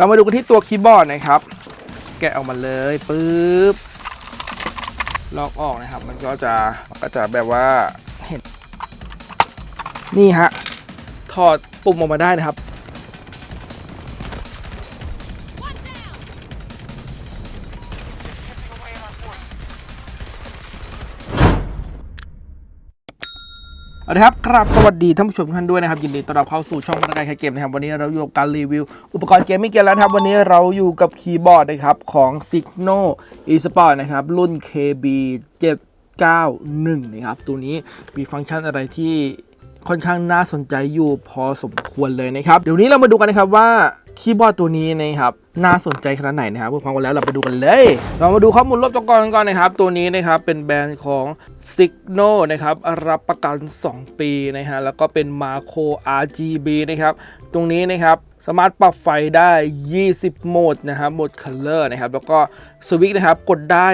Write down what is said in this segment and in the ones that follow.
เรามาดูกันที่ตัวคีย์บอร์ดนะครับ แกะออกมาเลยปึ๊บลอกออกนะครับ มันก็จะก็จะแบบว่าเห็นนี่ฮะถอดปุ่มออกมาได้นะครับ เอาละครับครับสวัสดีท่านผู้ชมทุกท่านด้วยนะครับ ยินดีต้อนรับเข้าสู่ช่องนักการแข่งเกมนะครับ วันนี้เราอยู่กับการรีวิว อุปกรณ์เกมมิ่งเกมแล้วนะครับ วันนี้เราอยู่กับคีย์บอร์ดนะครับ ของ Signo eSport นะครับ รุ่น KB 791 นะครับ ตัวนี้มีฟังก์ชันอะไรที่ ค่อนข้างน่าสนใจอยู่พอสมควรเลยนะครับ เดี๋ยวนี้เรามาดูกันนะครับว่าคีย์บอร์ดตัวนี้นะครับน่าสนใจขนาดไหนนะครับเพื่อความกันแล้วเราไปดูกันเลย เรามาดูข้อมูลรอบตัวก่อนก่อนนะครับ ตัวนี้นะครับเป็นแบรนด์ของ Signo นะครับรับประกัน 2 ปีนะฮะแล้วก็เป็น Macro RGB นะครับตรงนี้นะครับ สามารถปรับไฟได้ 20 โหมดนะครับโหมด Color นะครับ แล้วก็สวิตช์นะครับ กดได้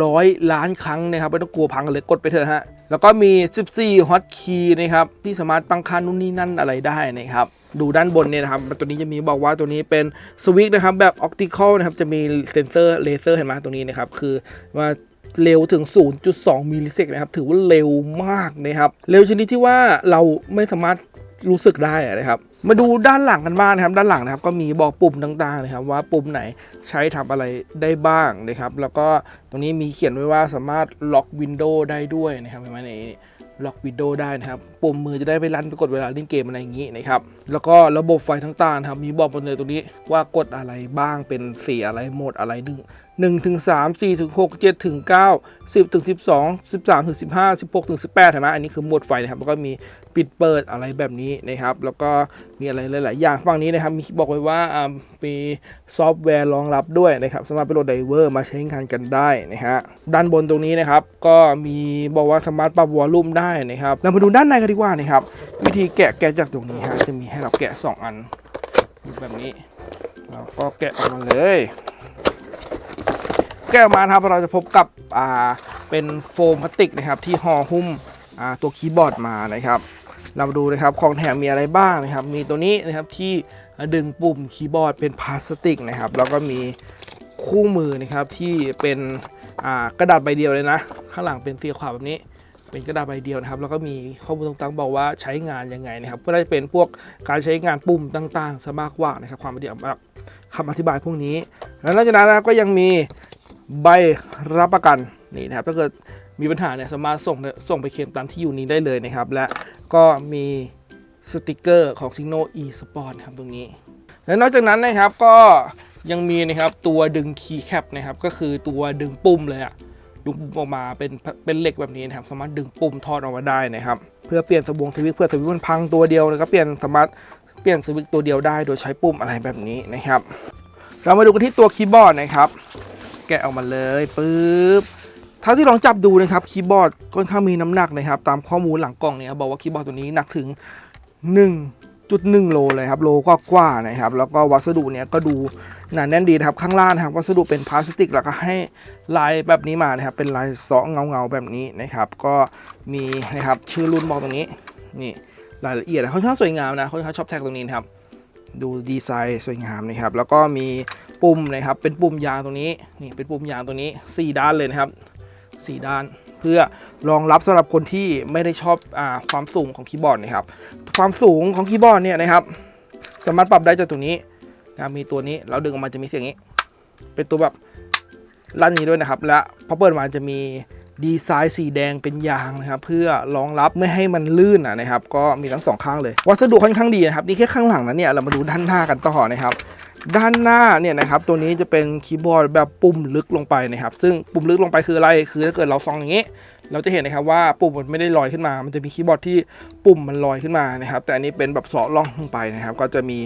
100 ล้านครั้งนะครับ ไม่ต้องกลัวพังเลย กดไปเถอะฮะ แล้วก็มี 14 Hot Key นะครับ ที่สามารถตั้งค่านู่นนี่นั่นอะไรได้นะครับ ดูด้านบนเนี่ยนะครับ ตัวนี้จะมีบอกว่าตัวนี้เป็นสวิตช์นะครับ แบบ Optical นะครับ จะมีเซนเซอร์เลเซอร์เห็นไหมตรงนี้นะครับ คือว่าเร็วถึง 0.2 มิลลิเซกนะครับ ถือว่าเร็วมากนะครับ เร็วชนิดที่ว่าเราไม่สามารถ รู้สึกได้นะครับ มาดูด้านหลังกันบ้างนะครับ ด้านหลังนะครับก็มีบอกปุ่มต่างๆนะครับ ว่าปุ่มไหนใช้ทำอะไรได้บ้างนะครับ แล้วก็ตรงนี้มีเขียนไว้ว่าสามารถล็อกวินโดว์ได้ด้วยนะครับเห็นไหมในล็อกวินโดว์ได้นะครับ ปุ่มมือจะได้ไปรันไปกดเวลาเล่นเกมอะไรอย่างนี้นะครับ แล้วก็ระบบไฟต่างๆนะครับ มีบอกหมดเลยตรงนี้ว่ากดอะไรบ้างเป็นสีอะไรโหมดอะไรหนึ่ง หนึ่งถึงสามสี่ถึงหกเจ็ดถึงเก้าสิบถึงสิบสองสิบสามถึงสิบห้าสิบหกถึงสิบแปดเห็นไหมอันนี้คือหมดไฟนะครับแล้วก็มีปิดเปิดอะไรแบบนี้นะครับ แล้วก็มีอะไรหลาย ๆ อย่างฝั่งนี้นะครับมีบอกไว้ว่าอ่ามีซอฟต์แวร์รองรับด้วยนะครับสามารถไปโหลดไดเวอร์มาใช้งานกันได้นะฮะด้านบนตรงนี้นะครับก็มีบอกว่าสามารถปรับวอลลุ่มได้นะครับเรามาดูด้านในกันดีกว่านะครับวิธีแกะแกะจากตรงนี้ฮะจะมีให้เราแกะ 2 อันแบบนี้เราก็แกะออกมาเลย แกะออกมานะครับเราจะพบกับอ่าเป็นโฟมพลาสติกนะครับที่ห่อหุ้มอ่าตัวคีย์บอร์ดมานะครับ เรามาดูนะครับของแถมมีอะไรบ้างนะครับ มีตัวนี้นะครับที่ดึงปุ่มคีย์บอร์ดเป็นพลาสติกนะครับ แล้วก็มีคู่มือนะครับที่เป็นกระดาษใบเดียวเลยนะ ข้างหลังเป็นสีขาวแบบนี้เป็นกระดาษใบเดียวนะครับ แล้วก็มีข้อมูลต่างๆบอกว่าใช้งานยังไงนะครับ ก็ได้เป็นพวกการใช้งานปุ่มต่างๆซะมากกว่านะครับความละเอียดแบบคำอธิบายพวกนี้ แล้วนอกจากนั้นนะก็ยังมี ใบรับประกันนี่นะครับถ้าเกิดมีปัญหาเนี่ยสามารถส่งส่งไปเคลมตามที่อยู่นี้ได้เลยนะครับ และก็มีสติกเกอร์ของ Signo e Sport นะครับตรงนี้ และนอกจากนั้นนะครับก็ยังมีนะครับตัวดึงคีย์แคปนะครับก็คือตัวดึงปุ่มเลยอะดึงปุ่มออกมาเป็นเป็นเหล็กแบบนี้นะครับ สามารถดึงปุ่มทอดออกมาได้นะครับ เพื่อเปลี่ยนสวงสวิตช์เพื่อสวิตช์มันพังตัวเดียวแล้วก็เปลี่ยนสามารถเปลี่ยนสวิตช์ตัวเดียวได้โดยใช้ปุ่มอะไรแบบนี้นะครับ เรามาดูกันที่ตัวคีย์บอร์ดนะครับ กะออกมาเลยปึ๊บเท่าที่ลองจับดูนะครับคีย์บอร์ดค่อนข้างมีน้ำหนักนะครับ ตามข้อมูลหลังกล่องเนี่ยบอกว่าคีย์บอร์ดตัวนี้หนักถึง 1.1 โลเลยครับโลก็กว่าๆนะครับ แล้วก็วัสดุเนี่ยก็ดูหนาแน่นดีนะครับข้างล่างนะครับวัสดุเป็นพลาสติกแล้วก็ให้ลายแบบนี้มานะครับเป็นลายเสาะเงาๆแบบนี้นะครับ ก็มีนะครับชื่อรุ่นบอกตรงนี้นี่รายละเอียดเขาช่างสวยงามนะเขาชอบแท็กตรงนี้นะครับ ดูดีไซน์สวยงามนะครับ แล้วก็มีปุ่มนะครับ เป็นปุ่มยางตรงนี้ นี่เป็นปุ่มยางตรงนี้ 4 ด้านเลยนะครับ 4 ด้าน เพื่อรองรับสำหรับคนที่ไม่ได้ชอบอความสูงของคีย์บอร์ดนะครับ ความสูงของคีย์บอร์ดเนี่ยนะครับสามารถปรับได้จากตัวนี้นะมีตัวนี้เราดึงออกมาจะมีเสียงนี้ เป็นตัวแบบลั่นนี้ด้วยนะครับ และพอเปิดมาจะมี ดีไซน์สีแดงเป็นยางนะครับเพื่อรองรับไม่ให้มันลื่นนะครับก็มีทั้งสองข้างเลย วัสดุค่อนข้างดีนะครับนี่แค่ข้างหลังนะเนี่ยเรามาดูด้านหน้ากันต่อนะครับด้านหน้าเนี่ยนะครับตัวนี้จะเป็นคีย์บอร์ดแบบปุ่มลึกลงไปนะครับ ซึ่งปุ่มลึกลงไปคืออะไร คือถ้าเกิดเราซองอย่างนี้ เราจะเห็นนะครับว่าปุ่มมันไม่ได้ลอยขึ้นมา มันจะมีคีย์บอร์ดที่ปุ่มมันลอยขึ้นมานะครับ แต่อันนี้เป็นแบบเสาะร่องลงไปนะครับ ก็จะมี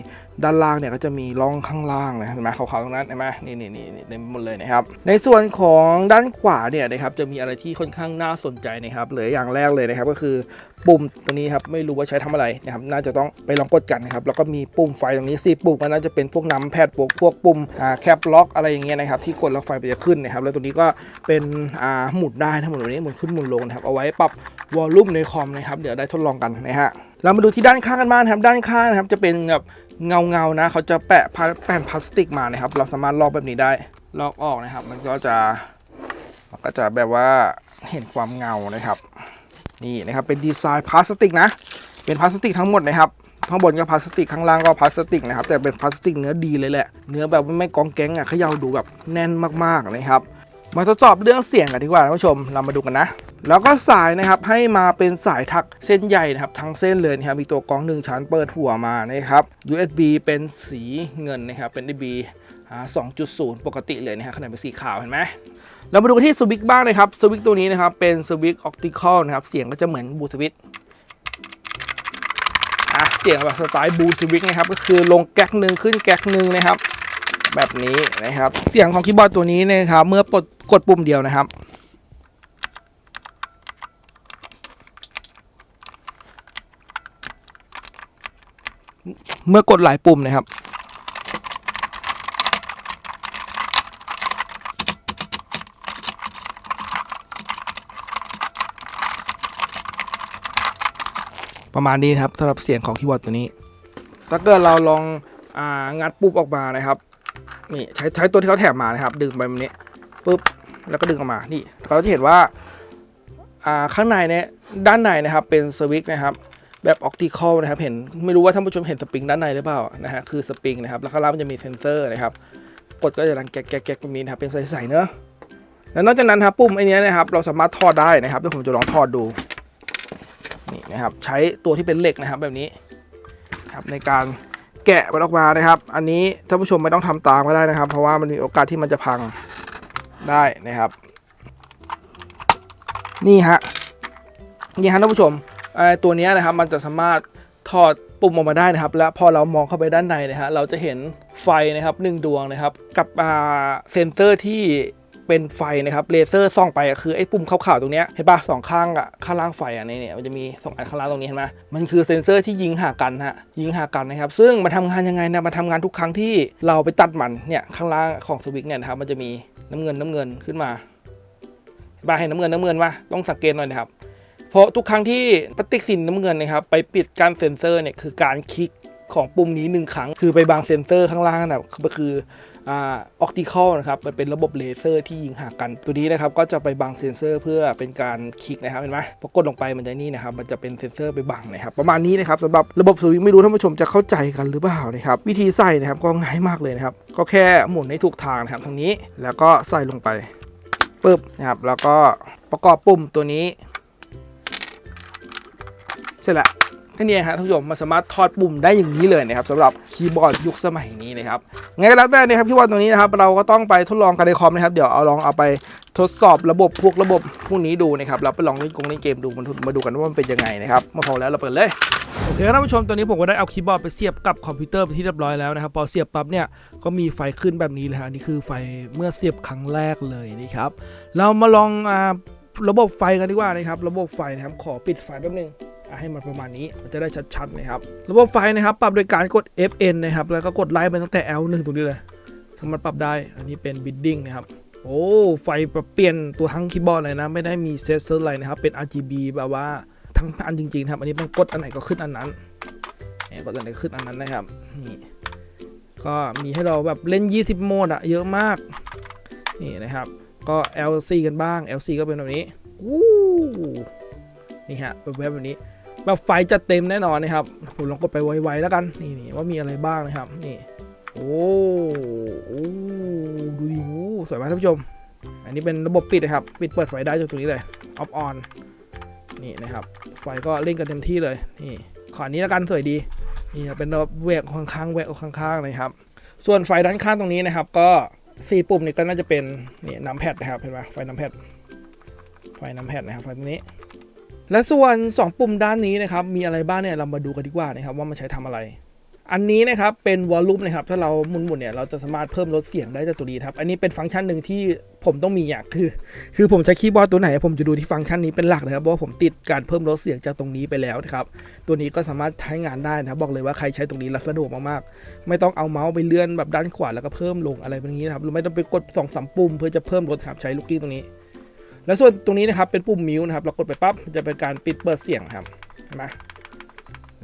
ด้านล่างเนี่ยก็จะมีร่องข้างล่างนะเห็นไหมขาวๆตรงนั้นเห็นไหมนี่นี่นี่เต็มหมดเลยนะครับ ในส่วนของด้านขวาเนี่ยนะครับจะมีอะไรที่ค่อนข้างน่าสนใจนะครับเลือย่างแรกเลยนะครับก็คือปุ่มตัวนี้ครับไม่รู้ว่าใช้ทำอะไรนะครับน่าจะต้องไปลองกดกันนะครับแล้วก็มีปุ่มไฟตรงนี้สี่ปุ่มมันน่าจะเป็นพวกน้ำแพดพวกพวกปุ่มอ่าแคปล็อกอะไรอย่างเงี้ยนะครับที่กดแล้วไฟมันจะขึ้นนะครับแล้วตัวนี้ก็เป็นอ่าหมุนได้ทั้งหมดตัวนี้หมุนขึ้นหมุนลงนะครับเอาไว้ปรับวอลลุ่มในคอมนะครับเดี๋ยวได้ทดลองกันนะฮะเรามาดูที่ด้านข้างกันบ้างครับด้านข้างนะครับจะเป็นแบบเงาเงานะเขาจะแปะแผ่นพลาสติกมานะครับ เราสามารถลอกแบบนี้ได้ลอกออกนะครับ มันก็จะมันก็จะแบบว่าเห็นความเงานะครับนี่นะครับเป็นดีไซน์พลาสติกนะ เป็นพลาสติกทั้งหมดนะครับข้างบนก็พลาสติกข้างล่างก็พลาสติกนะครับแต่เป็นพลาสติกเนื้อดีเลยแหละเนื้อแบบไม่กองแก๊งอะเขย่าดูแบบแน่นมากๆนะครับ มาทดสอบเรื่องเสียงกันดีกว่าท่านผู้ชมเรามาดูกันนะ แล้วก็สายนะครับให้มาเป็นสายถักเส้นใหญ่นะครับทั้งเส้นเลยนะครับมีตัวกรองหนึ่งชั้นเปิดหัวมานะครับ USB เป็นสีเงินนะครับเป็น DB อ่า2.0 ปกติเลยนะครับขนาดเป็นสีขาวเห็นไหมเรามาดูกันที่สวิตช์บ้างนะครับสวิตช์ตัวนี้นะครับเป็นสวิตช์ออปติคอลนะครับเสียงก็จะเหมือนบลูสวิตช์อะเสียงแบบสไตล์บลูสวิตช์นะครับก็คือลงแก๊กหนึ่งขึ้นแก๊กหนึ่งนะครับ แบบนี้นะครับ เสียงของคีย์บอร์ดตัวนี้นะครับเมื่อกด กดปุ่มเดียวนะครับ เมื่อกดหลายปุ่มนะครับ ประมาณนี้นะครับสำหรับเสียงของคีย์บอร์ดตัวนี้ ถ้าเกิดเราลองอางัดปุ๊บออกมานะครับนี่ใช้ใช้ตัวที่เขาแถมมานะครับ ดึงไปแบบนี้ปุ๊บ แล้วก็ดึงออกมา นี่เราจะเห็นว่าอ่าข้างในเนี่ยด้านในนะครับเป็นสวิตช์นะครับแบบออ t ติคอลนะครับเห็นไม่รู้ว่าท่านผู้ชมเห็นสปริงด้านในหรือเปล่านะฮะคือสปริงนะครับแล้วข้างล่างมันจะมีเซนเซอร์นะครับกดก็จะดังแก๊กแก๊กแกลแบบนี้นะครับเป็นใสๆเนอะแล้วนอกจากนั้นครับปุ่มไอเนี้นะครับเราสามารถถอดได้นะครับเดี๋ยวผมจะลองถอดดูนี่นะครับใช้ตัวที่เป็นเหล็กนะครับแบบนี้ครับในการแกะมันออกมานะครับ อันนี้ท่านผู้ชมไม่ต้องทำตามก็ได้นะครับ เพราะว่ามันมีโอกาสที่มันจะพัง ได้นะครับ นี่ฮะนี่ฮะท่านผู้ชมไอตัวนี้นะครับมันจะสามารถถอดปุ่มออกมาได้นะครับ และพอเรามองเข้าไปด้านในนะฮะเราจะเห็นไฟนะครับหนึ่งดวงนะครับ กับเซนเซอร์ที่เป็นไฟนะครับเลเซอร์ส่องไปคือไอ้ปุ่มขาวๆตรงเนี้ยเห็นปะสองข้างอะข้างล่างไฟอะเนี่เนี่ยมันจะมีสองอันข้างล่างตรงนี้เห็นไหมมันคือเซนเซอร์ที่ยิงหากันฮะยิงหากันนะครับ ซึ่งมันทำงานยังไงนะมันทำงานทุกครั้งที่เราไปตัดมันเนี่ยข้างล่างของสวิตช์เนี่ยนะครับมันจะมี น้ำเงินน้ำเงินขึ้นมาบ้าให้นน้ำเงินน้ำเงินวะต้องสังเกตหน่อยนะครับ เพราะทุกครั้งที่ปฏิสินน้ำเงินนะครับ ไปปิดการเซ็นเซอร์เนี่ยคือการคลิกของปุ่มนี้หนึ่งครั้ง คือไปบางเซ็นเซอร์ข้างล่างนะก็คือ อออปติคอลนะครับมันเป็นระบบเลเซอร์ที่ยิงหากัน ตัวนี้นะครับก็จะไปบังเซนเซอร์เพื่อเป็นการคลิกนะครับเห็นไหมพอกดลงไปมันจะนี่นะครับมันจะเป็นเซนเซอร์ไปบังนะครับประมาณนี้นะครับสำหรับระบบสวิตช์ไม่รู้ท่านผู้ชมจะเข้าใจกันหรือเปล่านะครับวิธีใส่นะครับก็ง่ายมากเลยนะครับก็แค่หมุนให้ถูกทางนะครับทางนี้แล้วก็ใส่ลงไปปึ๊บนะครับแล้วก็ประกอบปุ่มตัวนี้ใช่และแค่ นี้ครับท่านผู้ชมมันสามารถถอดปุ่มได้อย่างนี้เลยนะครับสำหรับคีย์บอร์ดยุคสมัยนี้นะครับไงก็แล้วแต่นะครับคีย์บอร์ดตัวนี้นะครับเราก็ต้องไปทดลองกันในคอมนะครับเดี๋ยวเอาลองเอาไปทดสอบระบบพวกระบบพวกนี้ดูนะครับเราไปลองเล่นกงเล่นเกมดูมันมาดูกันว่ามันเป็นยังไงนะครับมื่อพอแล้วเราเปิดเลยโอเคครับท่านผู้ชมตอนนี้ผมก็ได้เอาคีย์บอร์ดไปเสียบกับคอมพิวเตอร์ไปที่เรียบร้อยแล้วนะครับพอเสียบปั๊บเนี่ยก็มีไฟขึ้นแบบนี้เลยฮะอันนี่คือไฟเมื่อเสียบครั้งแรกเลยนี่ครับเรามาลองอระบบไฟกันดีกว่านะครับระบบไฟนะครับขอปิดไฟแป๊บนึง ให้มันประมาณนี้มันจะได้ชัดๆนะครับระบบไฟนะครับ ปรับโดยการกด Fn นะครับ แล้วก็กดไล่ไปตั้งแต่ L1 ตรงนี้เลยสามารถปรับได้ อันนี้เป็น bidding นะครับ โอ้ ไฟปรับเปลี่ยนตัวทั้งคีย์บอร์ดเลยนะ ไม่ได้มีเซสเซอร์อะไรนะครับ เป็น RGB แบบว่าทั้งอันจริงๆครับ อันนี้เป็นกดอันไหนก็ขึ้นอันนั้นนี่กดอันไหนก็ขึ้นอันนั้นนะครับ นี่ ก็มีให้เราแบบเล่น 20 โหมดอะเยอะมาก นี่นะครับ ก็ LC กันบ้าง LC ก็เป็นแบบนี้อู้นี่ฮะแบบแบบนี้ แบบไฟจะเต็มแน่นอนนะครับ ผมลองกดไปไวๆแล้วกัน นี่นี่ว่ามีอะไรบ้างนะครับ นี่ โอ้โอ้ดูดิโอ้สวยมากท่านผู้ชม อันนี้เป็นระบบปิดนะครับ ปิดเปิดไฟได้จากตรงนี้เลย ออฟออน นี่นะครับ ไฟก็เล่นกันเต็มที่เลย นี่ ขอนี้แล้วกันสวยดี นี่เป็นระบบแหวกข้างๆแหวกข้างๆเลยครับ ส่วนไฟด้านข้างตรงนี้นะครับ ก็สี่ปุ่มนี่ก็น่าจะเป็นนี่น้ำแพดนะครับ เห็นไหมไฟน้ำแพดไฟน้ำแพดนะครับ ไฟตรงนี้ และส่วน 2 ปุ่มด้านนี้นะครับมีอะไรบ้างเนี่ยเรามาดูกันดีกว่านะครับว่ามันใช้ทำอะไร อันนี้นะครับเป็นวอลลุ่มนะครับถ้าเราหมุนๆเนี่ยเราจะสามารถเพิ่มลดเสียงได้จากตัวนี้ครับอันนี้เป็นฟังก์ชันหนึ่งที่ผมต้องมีอย่างคือ คือผมใช้คีย์บอร์ดตัวไหน ผมจะดูที่ฟังก์ชันนี้เป็นหลักนะครับเพราะว่าผมติดการเพิ่มลดเสียงจากตรงนี้ไปแล้วนะครับตัวนี้ก็สามารถใช้งานได้นะครับบอกเลยว่าใครใช้ตรงนี้แล้วสะดวกมากๆ ไม่ต้องเอาเมาส์ไปเลื่อนแบบด้านขวาแล้วก็เพิ่มลงอะไรแบบนี้นะครับหรือไม่ต้องไปกด2อสปุ่มเพื่อจะเพิ่มลดครับใช้ลูกกิ้งตรงนี้ แล้วส่วนตรงนี้นะครับเป็นปุ่มมิวนะครับเรากดไปปั๊บจะเป็นการปิดเปิดเสียงครับเห็นไหม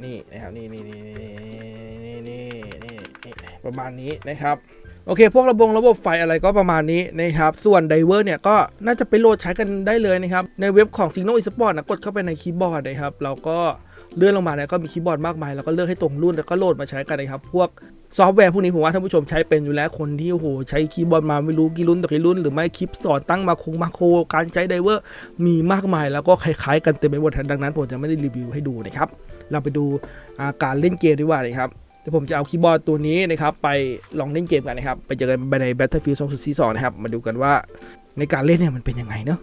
นี่นะครับนี่นี่นี่นี่นี่นี่ประมาณนี้นะครับโอเค พวกระบบระบบไฟอะไรก็ประมาณนี้นะครับ ส่วนไดเวอร์เนี่ยก็น่าจะไปโหลดใช้กันได้เลยนะครับ ในเว็บของ Signal Esport นะกดเข้าไปในคีย์บอร์ดนะครับ เราก็เลื่อนลงมาเนี่ยก็มีคีย์บอร์ดมากมาย แล้วก็เลือกให้ตรงรุ่นแล้วก็โหลดมาใช้กันนะครับ พวก ซอฟต์แวร์พวกนี้ผมว่าท่านผู้ชมใช้เป็นอยู่แล้วคนที่โอ้โหใช้คีย์บอร์ดมาไม่รู้กี่รุ่นต่อกี่รุ่น หรือไม่คลิปสอนตั้งมาคงมาโครการใช้ไดเวอร์มีมากมายแล้วก็คล้ายๆ กันเต็มไปหมดดังนั้นผมจะไม่ได้รีวิวให้ดูนะครับเราไปดูาการเล่นเกมดีกว่านะครับเดี๋ยวผมจะเอาคีย์บอร์ดตัวนี้นะครับไปลองเล่นเกมกันนะครับไปเจอกันใน Battlefield 2042นะครับมาดูกันว่าในการเล่นเนี่ยมันเป็นยังไงเนาะ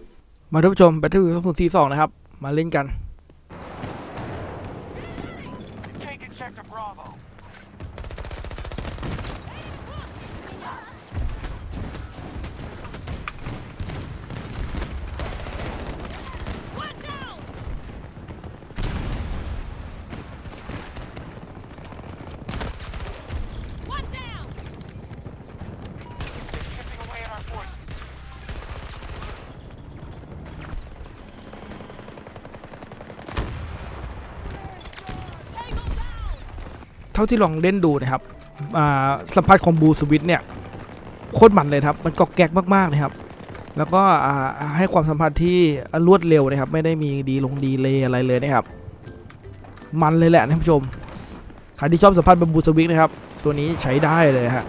มาท่านผู้ชม Battlefield 2042นะครับมาเล่นกัน เท่าที่ลองเล่นดูนะครับอ่าสัมผัสของบูสวิตเนี่ยโคตรมันเลยครับ มันกอกแกกมากๆนะครับ แล้วก็อ่าให้ความสัมผัสที่รวดเร็วนะครับ ไม่ได้มีดีลงดีเลยอะไรเลยนะครับ มันเลยแหละท่านผู้ชม ใครที่ชอบสัมผัสแบบบูสวิตนะครับ ตัวนี้ใช้ได้เลยฮะ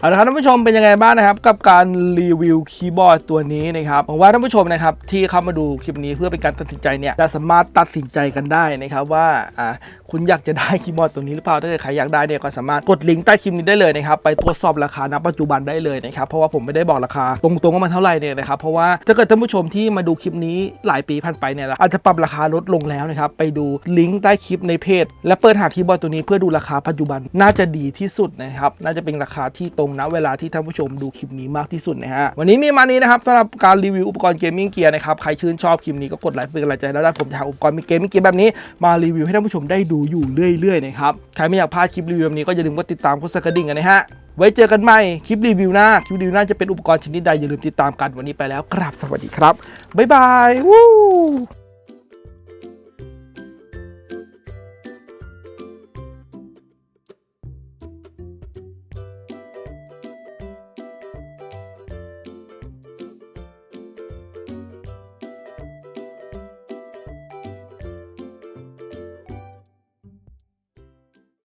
เอาละครับท่านผู้ชมเป็นยังไงบ้างนะครับ กับการรีวิวคีย์บอร์ดตัวนี้นะครับผมว่าท่านผู้ชมนะครับที่เข้ามาดูคลิปนี้เพื่อเป็นการตัดสินใจเนี่ยจะสามารถตัดสินใจกันได้นะครับว่าอ่าคุณอยากจะได้คีย์บอร์ดตัวนี้หรือเปล่าถ้าเกิดใครอยากได้เนี่ยก็สามารถกดลิงก์ใต้คลิปนี้ได้เลยนะครับไปตรวจสอบราคาณปัจจุบันได้เลยนะครับเพราะว่าผมไม่ได้บอกราคาตรงๆว่ามันเท่าไหร่เนี่ยนะครับเพราะว่าถ้าเกิดท่านผู้ชมที่มาดูคลิปนี้หลายปีผ่านไปเนี่ยอาจจะปรับราคาลดลงแล้วนะครับไปดูลิงก์ใต้คลิปในเพจ และเปิดหาคีย์บอร์ดตัวนี้เพื่อดูราคาปัจจุบันน่าจะดีที่สุดนะครับน่าจะเป็นราคาที่ตรงณเวลาที่ท่านผู้ชมดูคลิปนี้มากที่สุดนะฮะวันนี้มีมานี้นะครับสำหรับการรีวิวอุปกรณ์เกมมิ่งเกียร์นะครับใครชื่นชอบคลิปนี้ก็กดไลค์เป็นกำลังใจแล้วได้ผมจะหาอุปกรณ์มีเกมมิ่งเกียร์แบบนี้มารีวิวให้ท่านผู้ชมได้ดูอยู่เรื่อยๆนะครับใครไม่อยากพลาดคลิปรีวิวแบบนี้ก็อย่าลืมกดติดตามกดสั่นกระดิ่งกันนะฮะไว้เจอกันใหม่คลิปรีวิวหน้าคลิปรีวิวหน้าจะเป็นอุปกรณ์ชนิดใดอย่าลืมติดตามกันวันนี้ไปแล้วกราบสวัสดีครับบ๊ายบายวู้